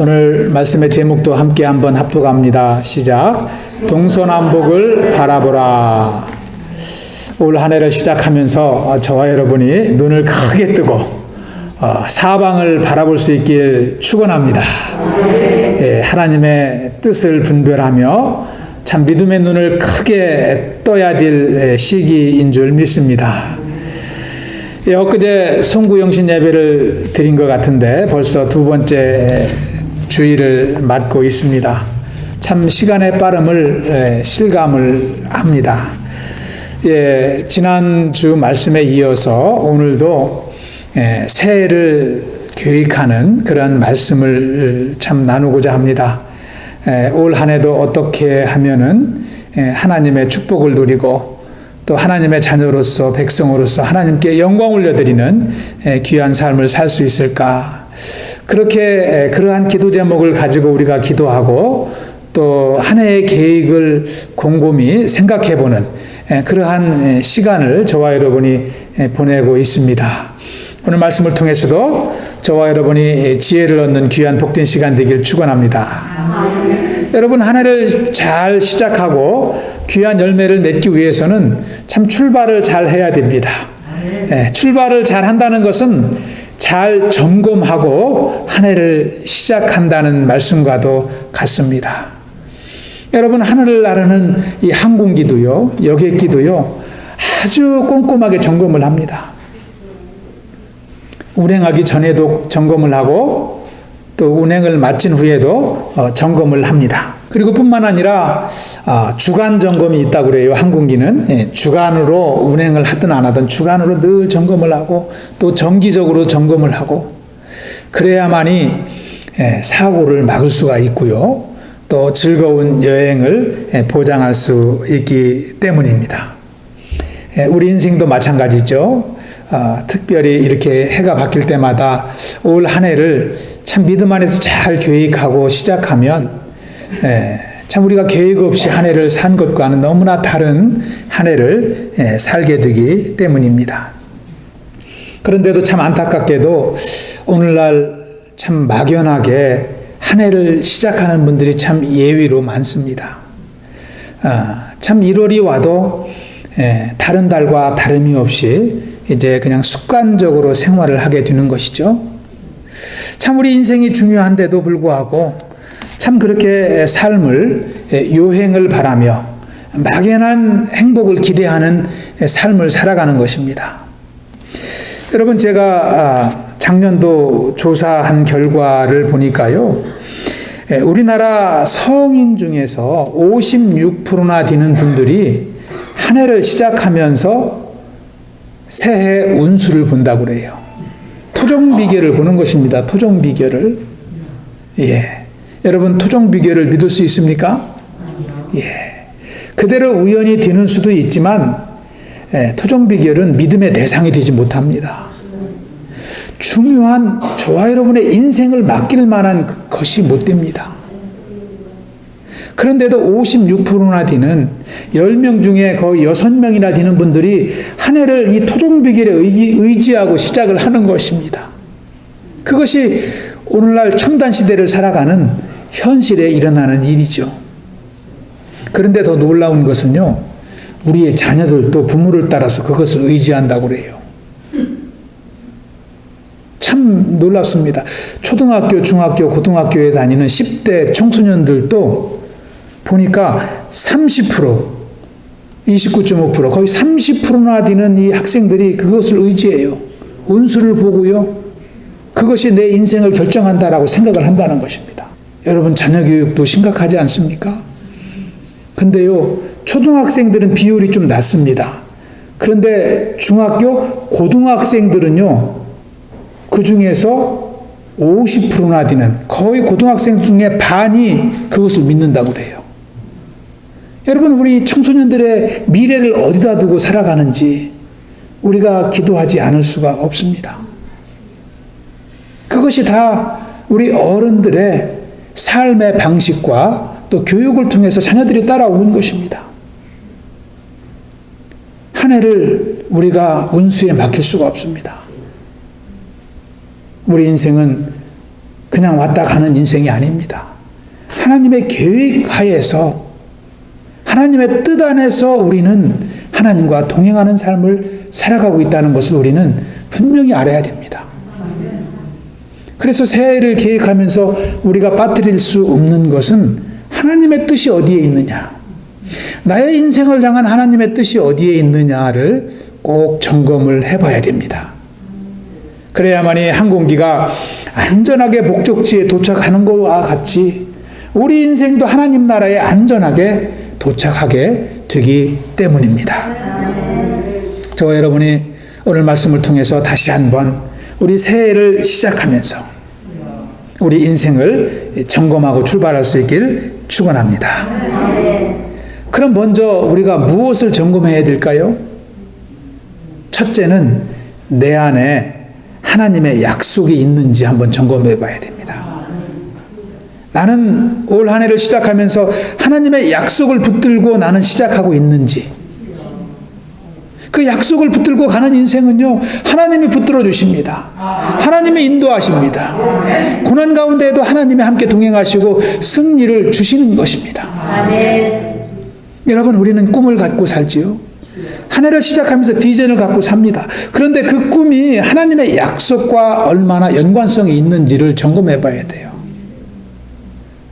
오늘 말씀의 제목도 함께 한번 합독합니다. 시작. 동서남북을 바라보라. 올 한 해를 시작하면서 저와 여러분이 눈을 크게 뜨고 어, 사방을 바라볼 수 있길 축원합니다. 예, 하나님의 뜻을 분별하며 참 믿음의 눈을 크게 떠야 될 시기인 줄 믿습니다. 예, 엊그제 송구영신 예배를 드린 것 같은데 벌써 두 번째 주의를 맞고 있습니다. 참 시간의 빠름을 예, 실감을 합니다. 예, 지난주 말씀에 이어서 오늘도 예, 새해를 계획하는 그런 말씀을 참 나누고자 합니다. 예, 올한 해도 어떻게 하면은 예, 하나님의 축복을 누리고 또 하나님의 자녀로서 백성으로서 하나님께 영광 올려드리는 예, 귀한 삶을 살 수 있을까? 그렇게 예, 그러한 기도 제목을 가지고 우리가 기도하고 또 한 해의 계획을 곰곰이 생각해 보는 예, 그러한 예, 시간을 저와 여러분이 예, 보내고 있습니다. 오늘 말씀을 통해서도 저와 여러분이 지혜를 얻는 귀한 복된 시간 되길 축원합니다. 여러분 한 해를 잘 시작하고 귀한 열매를 맺기 위해서는 참 출발을 잘 해야 됩니다. 예, 출발을 잘 한다는 것은 잘 점검하고 한 해를 시작한다는 말씀과도 같습니다. 여러분 하늘을 나르는 이 항공기도요, 여객기도요, 아주 꼼꼼하게 점검을 합니다. 운행하기 전에도 점검을 하고 또 운행을 마친 후에도 어, 점검을 합니다. 그리고 뿐만 아니라 아, 주간 점검이 있다고 그래요. 항공기는 예, 주간으로 운행을 하든 안 하든 주간으로 늘 점검을 하고 또 정기적으로 점검을 하고 그래야만이 예, 사고를 막을 수가 있고요. 또 즐거운 여행을 예, 보장할 수 있기 때문입니다. 예, 우리 인생도 마찬가지죠. 아, 특별히 이렇게 해가 바뀔 때마다 올 한 해를 참 믿음 안에서 잘 계획하고 시작하면 예, 참 우리가 계획 없이 한 해를 산 것과는 너무나 다른 한 해를 예, 살게 되기 때문입니다. 그런데도 참 안타깝게도 오늘날 참 막연하게 한 해를 시작하는 분들이 참 예외로 많습니다. 아, 참 1월이 와도 예, 다른 달과 다름이 없이 이제 그냥 습관적으로 생활을 하게 되는 것이죠. 참 우리 인생이 중요한데도 불구하고 참 그렇게 삶을 예, 요행을 바라며 막연한 행복을 기대하는 삶을 살아가는 것입니다. 여러분 제가 아, 작년도 조사한 결과를 보니까요. 예, 우리나라 성인 중에서 56%나 되는 분들이 한 해를 시작하면서 새해 운수를 본다고 그래요. 토종 비결을 보는 것입니다. 토종 비결을. 예. 여러분 토종 비결을 믿을 수 있습니까? 예. 그대로 우연히 되는 수도 있지만 예, 토종 비결은 믿음의 대상이 되지 못합니다. 중요한 저와 여러분의 인생을 맡길 만한 것이 못 됩니다. 그런데도 56%나 되는 10명 중에 거의 6명이나 되는 분들이 한 해를 이 토종 비결에 의지, 하고 시작을 하는 것입니다. 그것이 오늘날 첨단 시대를 살아가는 현실에 일어나는 일이죠. 그런데 더 놀라운 것은요, 우리의 자녀들도 부모를 따라서 그것을 의지한다고 그래요. 참 놀랍습니다. 초등학교, 중학교, 고등학교에 다니는 10대 청소년들도 보니까 30%, 29.5%, 거의 30%나 되는 이 학생들이 그것을 의지해요. 운수를 보고요. 그것이 내 인생을 결정한다라고 생각을 한다는 것입니다. 여러분, 자녀 교육도 심각하지 않습니까? 근데요, 초등학생들은 비율이 좀 낮습니다. 그런데 중학교, 고등학생들은요, 그 중에서 50%나 되는 거의 고등학생 중에 반이 그것을 믿는다고 그래요. 여러분, 우리 청소년들의 미래를 어디다 두고 살아가는지 우리가 기도하지 않을 수가 없습니다. 그것이 다 우리 어른들의 삶의 방식과 또 교육을 통해서 자녀들이 따라오는 것입니다. 한 해를 우리가 운수에 맡길 수가 없습니다. 우리 인생은 그냥 왔다 가는 인생이 아닙니다. 하나님의 계획 하에서 하나님의 뜻 안에서 우리는 하나님과 동행하는 삶을 살아가고 있다는 것을 우리는 분명히 알아야 됩니다. 그래서 새해를 계획하면서 우리가 빠뜨릴 수 없는 것은 하나님의 뜻이 어디에 있느냐. 나의 인생을 향한 하나님의 뜻이 어디에 있느냐를 꼭 점검을 해봐야 됩니다. 그래야만이 항공기가 안전하게 목적지에 도착하는 것과 같이 우리 인생도 하나님 나라에 안전하게 도착하게 되기 때문입니다. 저와 여러분이 오늘 말씀을 통해서 다시 한번 우리 새해를 시작하면서 우리 인생을 점검하고 출발할 수 있길 축원합니다. 그럼 먼저 우리가 무엇을 점검해야 될까요? 첫째는 내 안에 하나님의 약속이 있는지 한번 점검해 봐야 됩니다. 나는 올 한 해를 시작하면서 하나님의 약속을 붙들고 나는 시작하고 있는지 그 약속을 붙들고 가는 인생은요, 하나님이 붙들어 주십니다. 하나님이 인도하십니다. 고난 가운데에도 하나님이 함께 동행하시고 승리를 주시는 것입니다. 여러분, 우리는 꿈을 갖고 살지요. 한 해를 시작하면서 비전을 갖고 삽니다. 그런데 그 꿈이 하나님의 약속과 얼마나 연관성이 있는지를 점검해 봐야 돼요.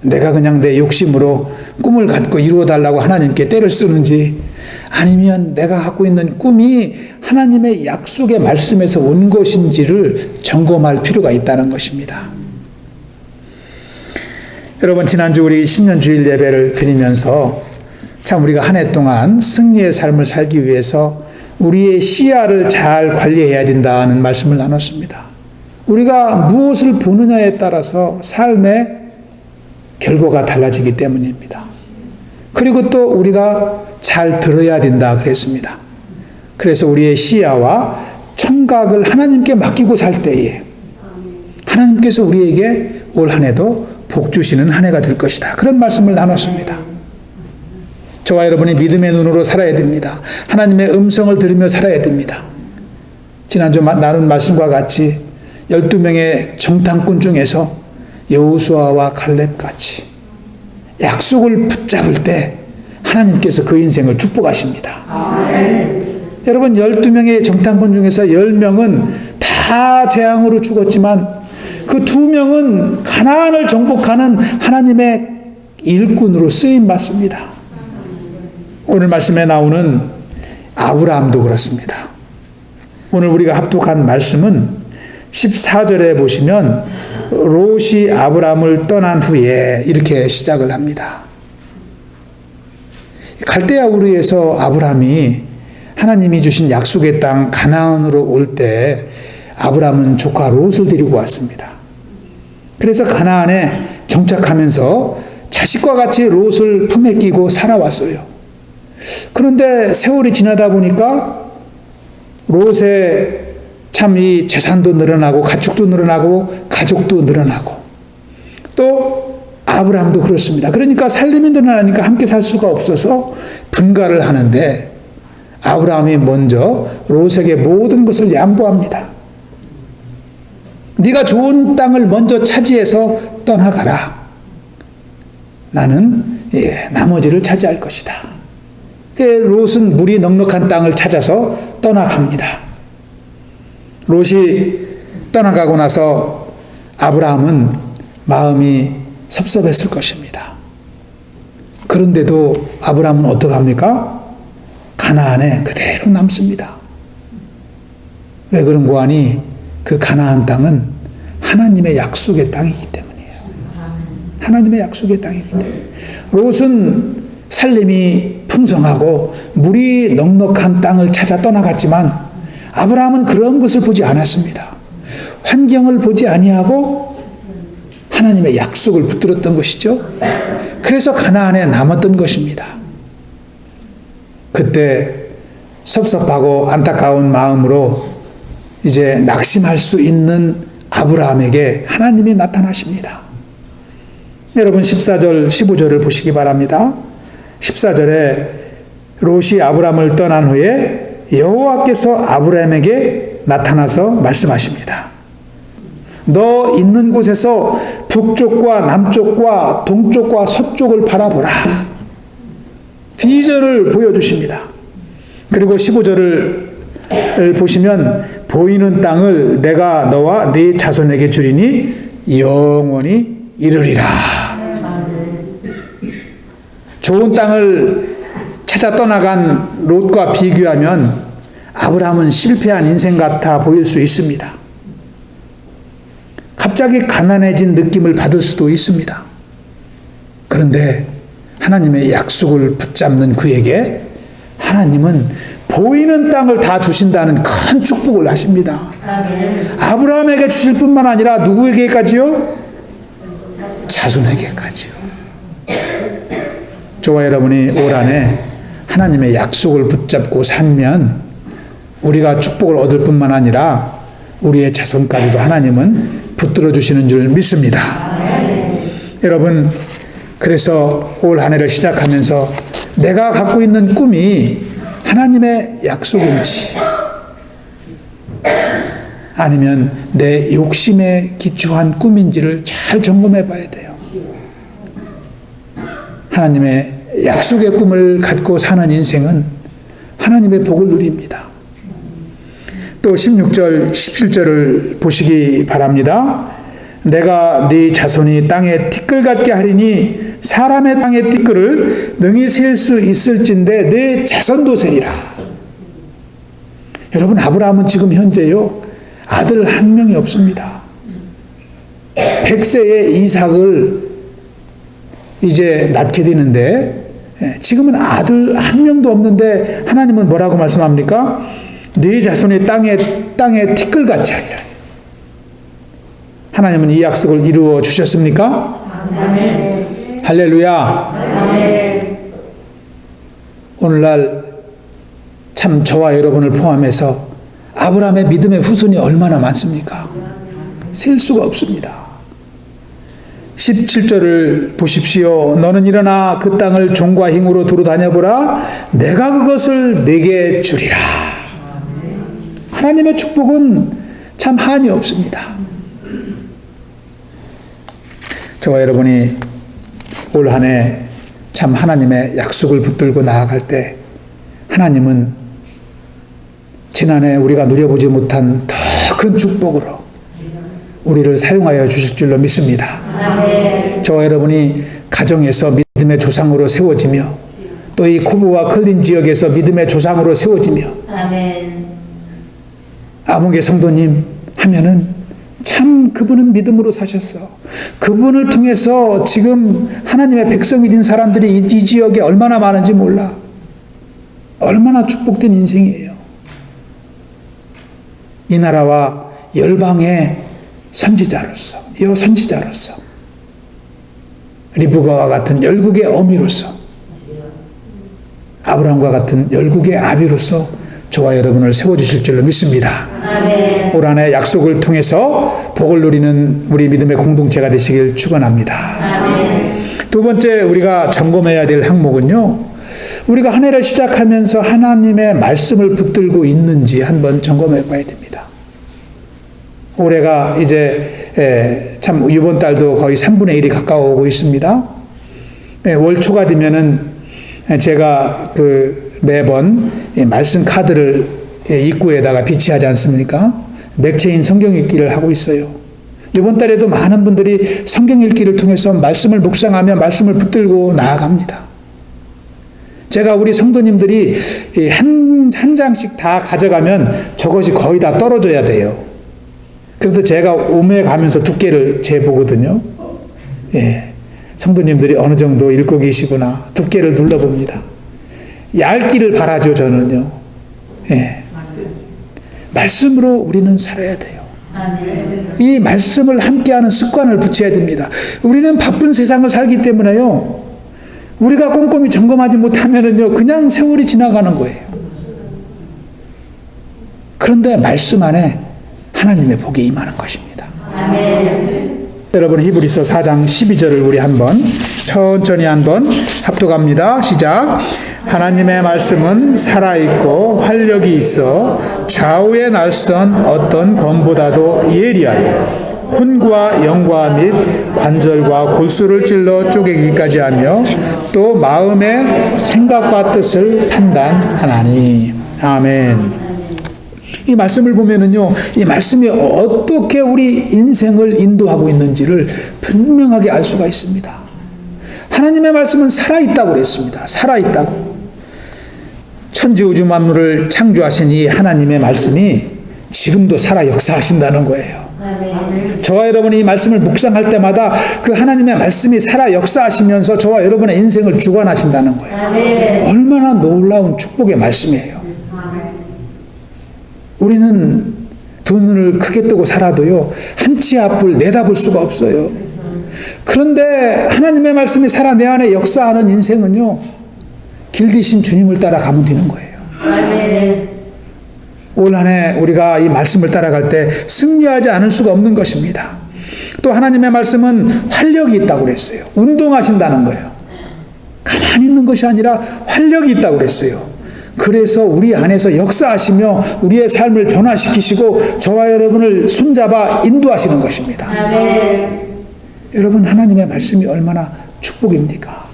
내가 그냥 내 욕심으로 꿈을 갖고 이루어 달라고 하나님께 때를 쓰는지 아니면 내가 갖고 있는 꿈이 하나님의 약속의 말씀에서 온 것인지를 점검할 필요가 있다는 것입니다. 여러분 지난주 우리 신년 주일 예배를 드리면서 참 우리가 한 해 동안 승리의 삶을 살기 위해서 우리의 시야를 잘 관리해야 된다는 말씀을 나눴습니다. 우리가 무엇을 보느냐에 따라서 삶의 결과가 달라지기 때문입니다. 그리고 또 우리가 잘 들어야 된다 그랬습니다. 그래서 우리의 시야와 청각을 하나님께 맡기고 살 때에 하나님께서 우리에게 올 한 해도 복 주시는 한 해가 될 것이다. 그런 말씀을 나눴습니다. 저와 여러분이 믿음의 눈으로 살아야 됩니다. 하나님의 음성을 들으며 살아야 됩니다. 지난주 나눈 말씀과 같이 12명의 정탐꾼 중에서 여호수아와 갈렙 같이 약속을 붙잡을 때 하나님께서 그 인생을 축복하십니다. 여러분 12명의 정탐꾼 중에서 10명은 다 재앙으로 죽었지만 그 두 명은 가나안을 정복하는 하나님의 일꾼으로 쓰임 받습니다. 오늘 말씀에 나오는 아브라함도 그렇습니다. 오늘 우리가 합독한 말씀은 14절에 보시면 롯이 아브라함을 떠난 후에 이렇게 시작을 합니다. 갈대아 우르에서 아브라함이 하나님이 주신 약속의 땅 가나안으로 올 때 아브라함은 조카 롯을 데리고 왔습니다. 그래서 가나안에 정착하면서 자식과 같이 롯을 품에 끼고 살아왔어요. 그런데 세월이 지나다 보니까 롯의 참 이 재산도 늘어나고 가축도 늘어나고 가족도 늘어나고 또 아브라함도 그렇습니다. 그러니까 살림이 늘어나니까 함께 살 수가 없어서 분가를 하는데 아브라함이 먼저 롯에게 모든 것을 양보합니다. 네가 좋은 땅을 먼저 차지해서 떠나가라. 나는 예, 나머지를 차지할 것이다. 롯은 물이 넉넉한 땅을 찾아서 떠나갑니다. 롯이 떠나가고 나서 아브라함은 마음이 섭섭했을 것입니다. 그런데도 아브라함은 어떡합니까? 가나안에 그대로 남습니다. 왜 그런고 하니 그 가나안 땅은 하나님의 약속의 땅이기 때문이에요. 하나님의 약속의 땅이기 때문에. 롯은 살림이 풍성하고 물이 넉넉한 땅을 찾아 떠나갔지만 아브라함은 그런 것을 보지 않았습니다. 환경을 보지 아니하고 하나님의 약속을 붙들었던 것이죠. 그래서 가나안에 남았던 것입니다. 그때 섭섭하고 안타까운 마음으로 이제 낙심할 수 있는 아브라함에게 하나님이 나타나십니다. 여러분 14절 15절을 보시기 바랍니다. 14절에 롯이 아브라함을 떠난 후에 여호와께서 아브라함에게 나타나서 말씀하십니다. 너 있는 곳에서 북쪽과 남쪽과 동쪽과 서쪽을 바라보라. 비전을 보여주십니다. 그리고 15절을 보시면 보이는 땅을 내가 너와 네 자손에게 주리니 영원히 이르리라. 좋은 땅을 찾아 떠나간 롯과 비교하면 아브라함은 실패한 인생 같아 보일 수 있습니다. 갑자기 가난해진 느낌을 받을 수도 있습니다. 그런데 하나님의 약속을 붙잡는 그에게 하나님은 보이는 땅을 다 주신다는 큰 축복을 하십니다. 아브라함에게 주실 뿐만 아니라 누구에게까지요? 자손에게까지요. 저와 여러분이 올 한해 하나님의 약속을 붙잡고 살면 우리가 축복을 얻을 뿐만 아니라 우리의 자손까지도 하나님은 붙들어 주시는 줄 믿습니다. 여러분, 그래서 올 한 해를 시작하면서 내가 갖고 있는 꿈이 하나님의 약속인지 아니면 내 욕심에 기초한 꿈인지를 잘 점검해 봐야 돼요. 하나님의 약속의 꿈을 갖고 사는 인생은 하나님의 복을 누립니다. 또 16절, 17절을 보시기 바랍니다. 내가 네 자손이 땅에 티끌 같게 하리니 사람의 땅의 티끌을 능히 셀 수 있을진데 내 자손도 세리라. 여러분 아브라함은 지금 현재요 아들 한 명이 없습니다. 100세의 이삭을 이제 낳게 되는데 예, 지금은 아들 한 명도 없는데 하나님은 뭐라고 말씀합니까? 네 자손이 땅에 땅에 티끌같이 하리라. 하나님은 이 약속을 이루어 주셨습니까? 아멘. 할렐루야. 아멘. 오늘날 참 저와 여러분을 포함해서 아브라함의 믿음의 후손이 얼마나 많습니까? 셀 수가 없습니다. 17절을 보십시오. 너는 일어나 그 땅을 종과 힘으로 두루 다녀보라. 내가 그것을 내게 주리라. 하나님의 축복은 참 한이 없습니다. 저와 여러분이 올 한 해 참 하나님의 약속을 붙들고 나아갈 때 하나님은 지난해 우리가 누려보지 못한 더 큰 축복으로 우리를 사용하여 주실 줄로 믿습니다. 저와 여러분이 가정에서 믿음의 조상으로 세워지며 또 이 코브와 클린 지역에서 믿음의 조상으로 세워지며 아멘. 아무개 성도님 하면은 참 그분은 믿음으로 사셨어. 그분을 통해서 지금 하나님의 백성이 된 사람들이 이, 이 지역에 얼마나 많은지 몰라. 얼마나 축복된 인생이에요. 이 나라와 열방의 선지자로서, 여 선지자로서, 리브가와 같은 열국의 어미로서, 아브라함과 같은 열국의 아비로서 저와 여러분을 세워주실 줄로 믿습니다. 아멘. 올 한해 약속을 통해서 복을 누리는 우리 믿음의 공동체가 되시길 축원합니다. 두 번째 우리가 점검해야 될 항목은요. 우리가 한 해를 시작하면서 하나님의 말씀을 붙들고 있는지 한번 점검해 봐야 됩니다. 올해가 이제 에, 참 이번 달도 거의 3분의 1이 가까워 오고 있습니다. 에, 월 초가 되면은 제가 그 매번 이 말씀 카드를 예, 입구에다가 비치하지 않습니까? 맥체인 성경 읽기를 하고 있어요. 이번 달에도 많은 분들이 성경 읽기를 통해서 말씀을 묵상하며 말씀을 붙들고 나아갑니다. 제가 우리 성도님들이 이 한, 한 장씩 다 가져가면 저것이 거의 다 떨어져야 돼요. 그래서 제가 오매 가면서 두께를 재보거든요. 예. 성도님들이 어느 정도 읽고 계시구나. 두께를 눌러봅니다. 얇기를 바라죠, 저는요. 예. 말씀으로 우리는 살아야 돼요. 이 말씀을 함께하는 습관을 붙여야 됩니다. 우리는 바쁜 세상을 살기 때문에요. 우리가 꼼꼼히 점검하지 못하면은요, 그냥 세월이 지나가는 거예요. 그런데 말씀 안에 하나님의 복이 임하는 것입니다. 아멘. 여러분 히브리서 4장 12절을 우리 한번 천천히 한번 합독합니다. 시작. 하나님의 말씀은 살아있고 활력이 있어 좌우에 날선 어떤 검보다도 예리하여 혼과 영과 및 관절과 골수를 찔러 쪼개기까지 하며 또 마음의 생각과 뜻을 판단하나니 아멘. 이 말씀을 보면은요, 이 말씀이 어떻게 우리 인생을 인도하고 있는지를 분명하게 알 수가 있습니다. 하나님의 말씀은 살아있다고 그랬습니다. 살아있다고. 천지 우주 만물을 창조하신 이 하나님의 말씀이 지금도 살아 역사하신다는 거예요. 저와 여러분이 이 말씀을 묵상할 때마다 그 하나님의 말씀이 살아 역사하시면서 저와 여러분의 인생을 주관하신다는 거예요. 얼마나 놀라운 축복의 말씀이에요. 우리는 두 눈을 크게 뜨고 살아도요, 한 치 앞을 내다볼 수가 없어요. 그런데 하나님의 말씀이 살아 내 안에 역사하는 인생은요, 길디신 주님을 따라가면 되는 거예요. 올 한 해 우리가 이 말씀을 따라갈 때 승리하지 않을 수가 없는 것입니다. 또 하나님의 말씀은 활력이 있다고 그랬어요. 운동하신다는 거예요. 가만히 있는 것이 아니라 활력이 있다고 그랬어요. 그래서 우리 안에서 역사하시며 우리의 삶을 변화시키시고 저와 여러분을 손잡아 인도하시는 것입니다. 아멘. 여러분 하나님의 말씀이 얼마나 축복입니까?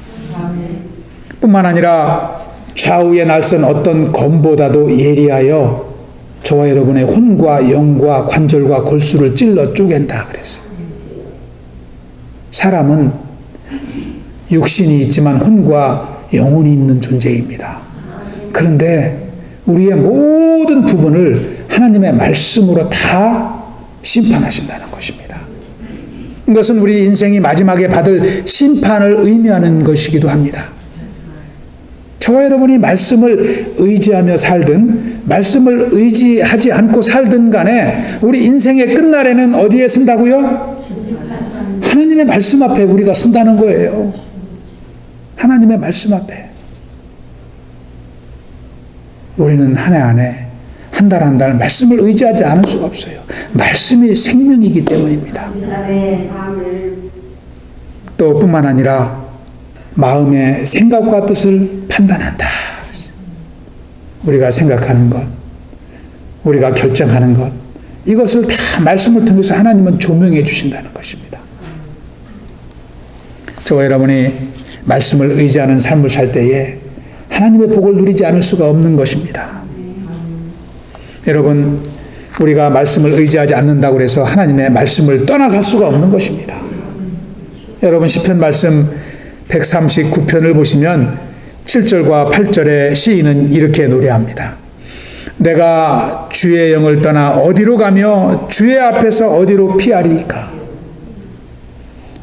뿐만 아니라 좌우에 날선 어떤 검보다도 예리하여 저와 여러분의 혼과 영과 관절과 골수를 찔러 쪼갠다 그랬어요. 사람은 육신이 있지만 혼과 영혼이 있는 존재입니다. 그런데 우리의 모든 부분을 하나님의 말씀으로 다 심판하신다는 것입니다. 이것은 우리 인생이 마지막에 받을 심판을 의미하는 것이기도 합니다. 저와 여러분이 말씀을 의지하며 살든 말씀을 의지하지 않고 살든 간에 우리 인생의 끝날에는 어디에 쓴다고요? 하나님의 말씀 앞에 우리가 쓴다는 거예요. 하나님의 말씀 앞에. 우리는 한 해 안에 한 달 한 달 말씀을 의지하지 않을 수가 없어요. 말씀이 생명이기 때문입니다. 또 뿐만 아니라 마음의 생각과 뜻을 판단한다. 우리가 생각하는 것, 우리가 결정하는 것, 이것을 다 말씀을 통해서 하나님은 조명해 주신다는 것입니다. 저와 여러분이 말씀을 의지하는 삶을 살 때에 하나님의 복을 누리지 않을 수가 없는 것입니다. 여러분, 우리가 말씀을 의지하지 않는다고 해서 하나님의 말씀을 떠나 살 수가 없는 것입니다. 여러분 시편 말씀 139편을 보시면 7절과 8절의 시인은 이렇게 노래합니다. 내가 주의 영을 떠나 어디로 가며 주의 앞에서 어디로 피하리까?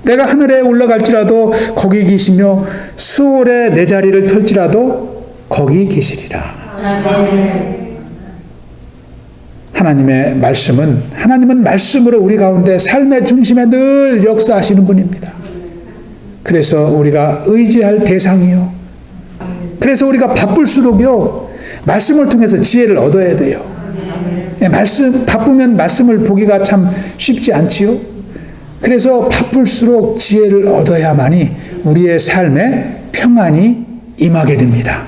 내가 하늘에 올라갈지라도 거기 계시며 수월에 내 자리를 펼지라도 거기 계시리라. 하나님의 말씀은 하나님은 말씀으로 우리 가운데 삶의 중심에 늘 역사하시는 분입니다. 그래서 우리가 의지할 대상이요. 그래서 우리가 바쁠수록요 말씀을 통해서 지혜를 얻어야 돼요. 예, 말씀 바쁘면 말씀을 보기가 참 쉽지 않지요. 그래서 바쁠수록 지혜를 얻어야만이 우리의 삶에 평안이 임하게 됩니다.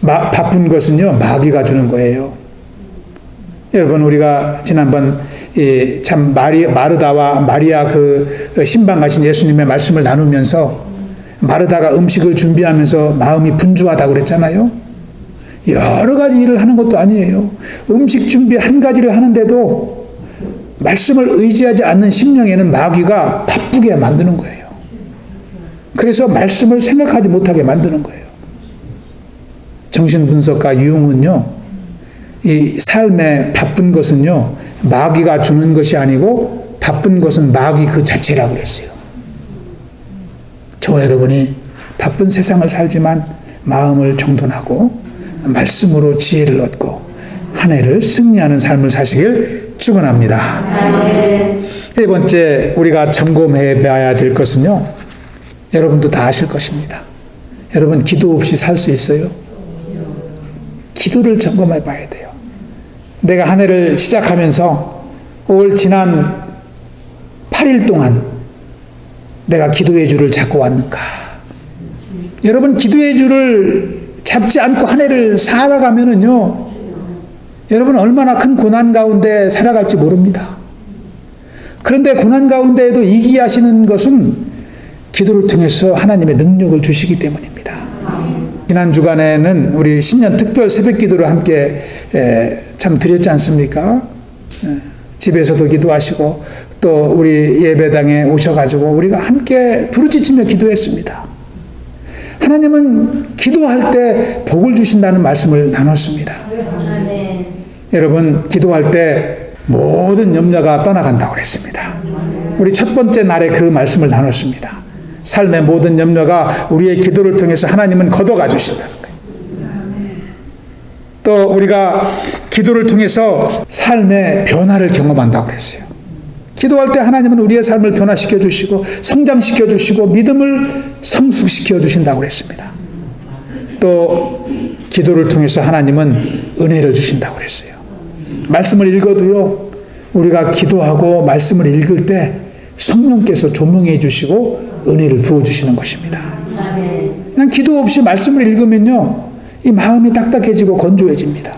마, 바쁜 것은요 마귀가 주는 거예요. 여러분 우리가 지난번 이, 참 마리, 마르다와 마리아 그 신방 가신 예수님의 말씀을 나누면서 마르다가 음식을 준비하면서 마음이 분주하다고 그랬잖아요. 여러 가지 일을 하는 것도 아니에요. 음식 준비 한 가지를 하는데도 말씀을 의지하지 않는 심령에는 마귀가 바쁘게 만드는 거예요. 그래서 말씀을 생각하지 못하게 만드는 거예요. 정신분석가 융은요, 이 삶에 바쁜 것은요, 마귀가 주는 것이 아니고 바쁜 것은 마귀 그 자체라고 그랬어요. 저와 여러분이 바쁜 세상을 살지만 마음을 정돈하고 말씀으로 지혜를 얻고 한 해를 승리하는 삶을 사시길 축원합니다. 네 번째 우리가 점검해 봐야 될 것은요. 여러분도 다 아실 것입니다. 여러분 기도 없이 살 수 있어요? 기도를 점검해 봐야 돼요. 내가 한 해를 시작하면서 올 지난 8일 동안 내가 기도의 줄을 잡고 왔는가? 여러분 기도의 줄을 잡지 않고 한 해를 살아가면은요. 여러분 얼마나 큰 고난 가운데 살아갈지 모릅니다. 그런데 고난 가운데에도 이기게 하시는 것은 기도를 통해서 하나님의 능력을 주시기 때문입니다. 지난 주간에는 우리 신년 특별 새벽 기도를 함께 에, 참 드렸지 않습니까? 에, 집에서도 기도하시고 또 우리 예배당에 오셔가지고 우리가 함께 부르짖으며 기도했습니다. 하나님은 기도할 때 복을 주신다는 말씀을 나눴습니다. 여러분 기도할 때 모든 염려가 떠나간다고 그랬습니다. 우리 첫 번째 날에 그 말씀을 나눴습니다. 삶의 모든 염려가 우리의 기도를 통해서 하나님은 걷어가 주신다는 거예요. 또 우리가 기도를 통해서 삶의 변화를 경험한다고 그랬어요. 기도할 때 하나님은 우리의 삶을 변화시켜 주시고 성장시켜 주시고 믿음을 성숙시켜 주신다고 그랬습니다. 또 기도를 통해서 하나님은 은혜를 주신다고 그랬어요. 말씀을 읽어도요. 우리가 기도하고 말씀을 읽을 때 성령께서 조명해 주시고 은혜를 부어 주시는 것입니다. 그냥 기도 없이 말씀을 읽으면요. 이 마음이 딱딱해지고 건조해집니다.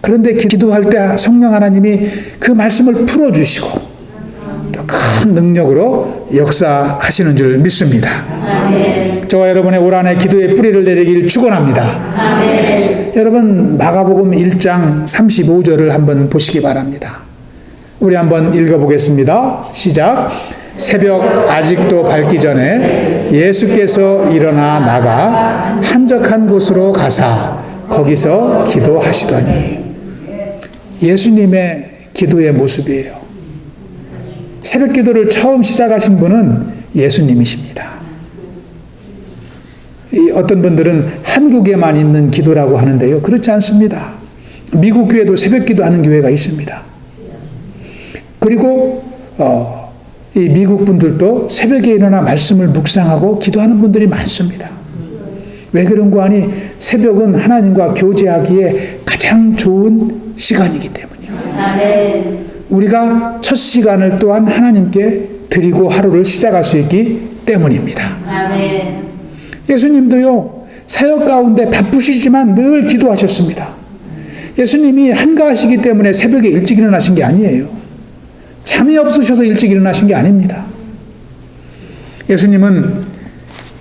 그런데 기도할 때 성령 하나님이 그 말씀을 풀어 주시고 또큰 능력으로 역사하시는 줄 믿습니다. 저와 여러분의 올 한해 기도의 뿌리를 내리길 축원합니다. 여러분 마가복음 1장 35절을 한번 보시기 바랍니다. 우리 한번 읽어보겠습니다. 시작. 새벽 아직도 밝기 전에 예수께서 일어나 나가 한적한 곳으로 가사 거기서 기도하시더니 예수님의 기도의 모습이에요. 새벽 기도를 처음 시작하신 분은 예수님이십니다. 이 어떤 분들은 한국에만 있는 기도라고 하는데요. 그렇지 않습니다. 미국 교회도 새벽 기도하는 교회가 있습니다. 그리고 어, 이 미국 분들도 새벽에 일어나 말씀을 묵상하고 기도하는 분들이 많습니다. 왜 그런 거 아니? 새벽은 하나님과 교제하기에 가장 좋은 시간이기 때문이요. 우리가 첫 시간을 또한 하나님께 드리고 하루를 시작할 수 있기 때문입니다. 아멘. 예수님도요, 사역 가운데 바쁘시지만 늘 기도하셨습니다. 예수님이 한가하시기 때문에 새벽에 일찍 일어나신 게 아니에요. 잠이 없으셔서 일찍 일어나신 게 아닙니다. 예수님은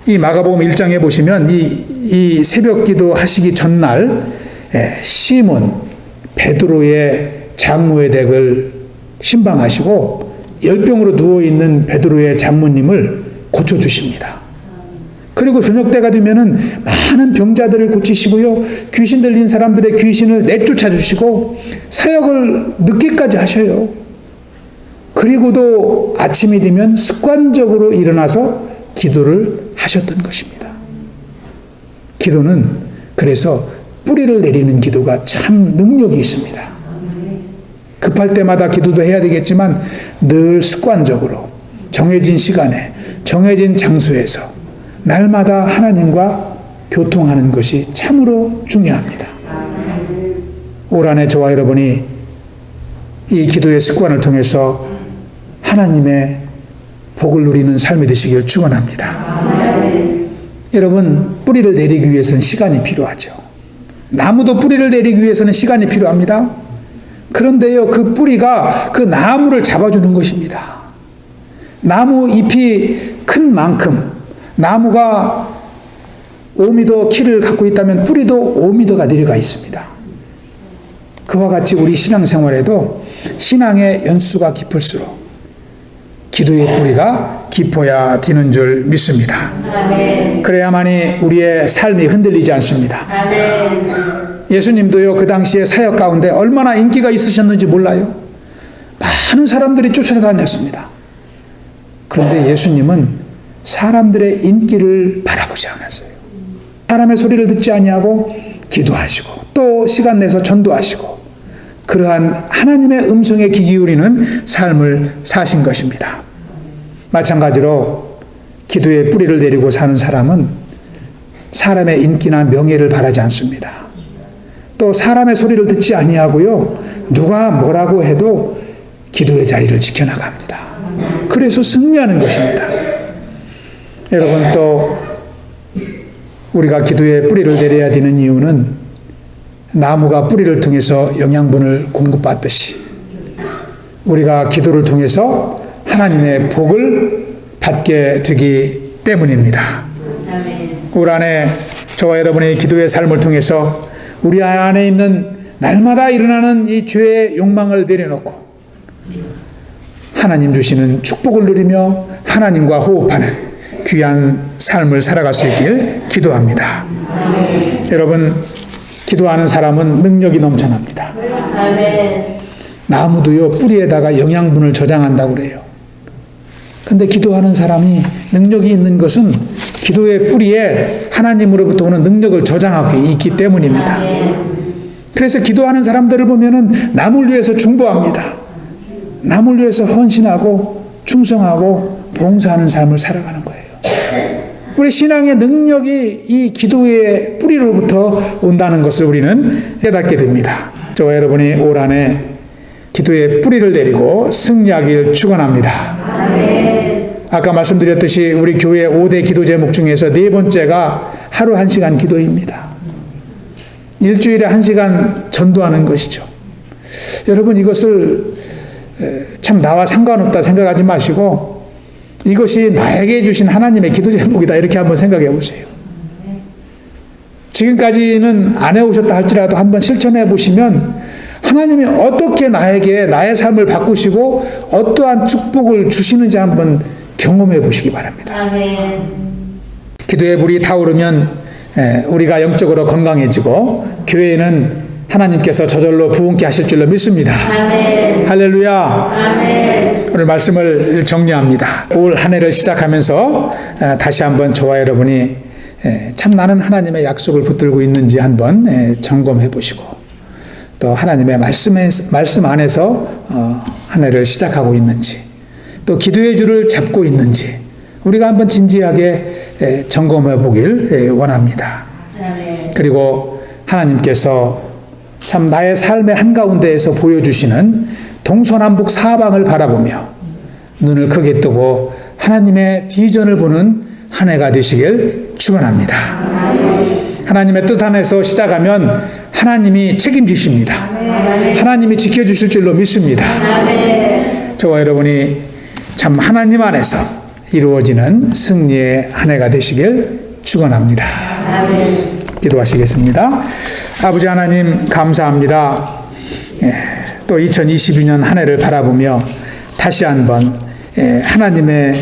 이 마가복음 1장에 보시면 이, 이 새벽 기도 하시기 전날 에, 시몬 베드로의 장모의 댁을 신방하시고 열병으로 누워 있는 베드로의 장모님을 고쳐 주십니다. 그리고 저녁 때가 되면은 많은 병자들을 고치시고요. 귀신 들린 사람들의 귀신을 내쫓아 주시고 사역을 늦게까지 하셔요. 그리고도 아침이 되면 습관적으로 일어나서 기도를 하셨던 것입니다. 기도는 그래서 뿌리를 내리는 기도가 참 능력이 있습니다. 급할 때마다 기도도 해야 되겠지만 늘 습관적으로 정해진 시간에 정해진 장소에서 날마다 하나님과 교통하는 것이 참으로 중요합니다. 올 한해 저와 여러분이 이 기도의 습관을 통해서 하나님의 복을 누리는 삶이 되시길 축원합니다. 여러분 뿌리를 내리기 위해서는 시간이 필요하죠. 나무도 뿌리를 내리기 위해서는 시간이 필요합니다. 그런데요 그 뿌리가 그 나무를 잡아주는 것입니다. 나무 잎이 큰 만큼 나무가 5미터 키를 갖고 있다면 뿌리도 5미터가 내려가 있습니다. 그와 같이 우리 신앙생활에도 신앙의 연수가 깊을수록 기도의 뿌리가 깊어야 되는 줄 믿습니다. 그래야만이 우리의 삶이 흔들리지 않습니다. 예수님도요, 그 당시에 사역 가운데 얼마나 인기가 있으셨는지 몰라요. 많은 사람들이 쫓아다녔습니다. 그런데 예수님은 사람들의 인기를 바라보지 않았어요. 사람의 소리를 듣지 아니하고 기도하시고 또 시간 내서 전도하시고 그러한 하나님의 음성에 귀 기울이는 삶을 사신 것입니다. 마찬가지로 기도의 뿌리를 내리고 사는 사람은 사람의 인기나 명예를 바라지 않습니다. 또 사람의 소리를 듣지 아니하고요. 누가 뭐라고 해도 기도의 자리를 지켜나갑니다. 그래서 승리하는 것입니다. 여러분 또 우리가 기도의 뿌리를 내려야 되는 이유는 나무가 뿌리를 통해서 영양분을 공급받듯이 우리가 기도를 통해서 하나님의 복을 받게 되기 때문입니다. 올 한해 저와 여러분의 기도의 삶을 통해서 우리 안에 있는 날마다 일어나는 이 죄의 욕망을 내려놓고 하나님 주시는 축복을 누리며 하나님과 호흡하는 귀한 삶을 살아갈 수 있길 기도합니다. 여러분, 기도하는 사람은 능력이 넘쳐납니다. 나무도요, 뿌리에다가 영양분을 저장한다고 그래요. 근데 기도하는 사람이 능력이 있는 것은 기도의 뿌리에 하나님으로부터 오는 능력을 저장하고 있기 때문입니다. 그래서 기도하는 사람들을 보면은 남을 위해서 중보합니다. 남을 위해서 헌신하고 충성하고 봉사하는 삶을 살아가는 거예요. 우리 신앙의 능력이 이 기도의 뿌리로부터 온다는 것을 우리는 깨닫게 됩니다. 저와 여러분이 올 한해 기도의 뿌리를 내리고 승리하길 축원합니다. 아까 말씀드렸듯이 우리 교회 5대 기도 제목 중에서 네 번째가 하루 한 시간 기도입니다. 일주일에 한 시간 전도하는 것이죠. 여러분 이것을 에, 참 나와 상관없다 생각하지 마시고 이것이 나에게 주신 하나님의 기도 제목이다 이렇게 한번 생각해 보세요. 지금까지는 안 해오셨다 할지라도 한번 실천해 보시면 하나님이 어떻게 나에게 나의 삶을 바꾸시고 어떠한 축복을 주시는지 한번 경험해 보시기 바랍니다. 아멘. 기도의 불이 타오르면 에, 우리가 영적으로 건강해지고 교회는 하나님께서 저절로 부흥케 하실 줄로 믿습니다. 아멘. 할렐루야. 아멘. 오늘 말씀을 정리합니다. 올 한 해를 시작하면서 에, 다시 한번 저와 여러분이 에, 참 나는 하나님의 약속을 붙들고 있는지 한번 에, 점검해 보시고 또 하나님의 말씀에, 말씀 안에서 어, 한 해를 시작하고 있는지 또 기도의 줄을 잡고 있는지 우리가 한번 진지하게 에, 점검해 보길 에, 원합니다. 그리고 하나님께서 참 나의 삶의 한가운데에서 보여주시는 동서남북 사방을 바라보며 눈을 크게 뜨고 하나님의 비전을 보는 한 해가 되시길 축원합니다. 하나님의 뜻 안에서 시작하면 하나님이 책임지십니다. 하나님이 지켜주실 줄로 믿습니다. 저와 여러분이 참 하나님 안에서 이루어지는 승리의 한 해가 되시길 축원합니다. 기도하시겠습니다. 아버지 하나님 감사합니다. 예, 또 2022년 한 해를 바라보며 다시 한번 예, 하나님의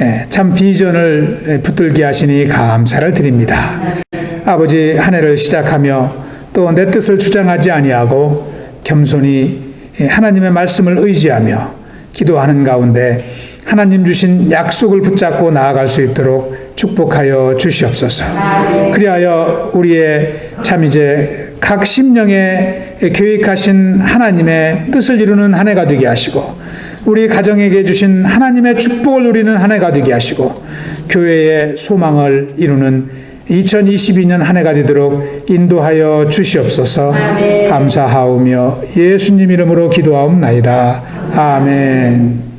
예, 참 비전을 예, 붙들게 하시니 감사를 드립니다. 아버지 한 해를 시작하며 또 내 뜻을 주장하지 아니하고 겸손히 예, 하나님의 말씀을 의지하며 기도하는 가운데 하나님 주신 약속을 붙잡고 나아갈 수 있도록 축복하여 주시옵소서. 그리하여 우리의 참 이제 각 심령에 계획하신 하나님의 뜻을 이루는 한 해가 되게 하시고 우리 가정에게 주신 하나님의 축복을 누리는 한 해가 되게 하시고 교회의 소망을 이루는 2022년 한 해가 되도록 인도하여 주시옵소서 감사하오며 예수님 이름으로 기도하옵나이다. 아멘.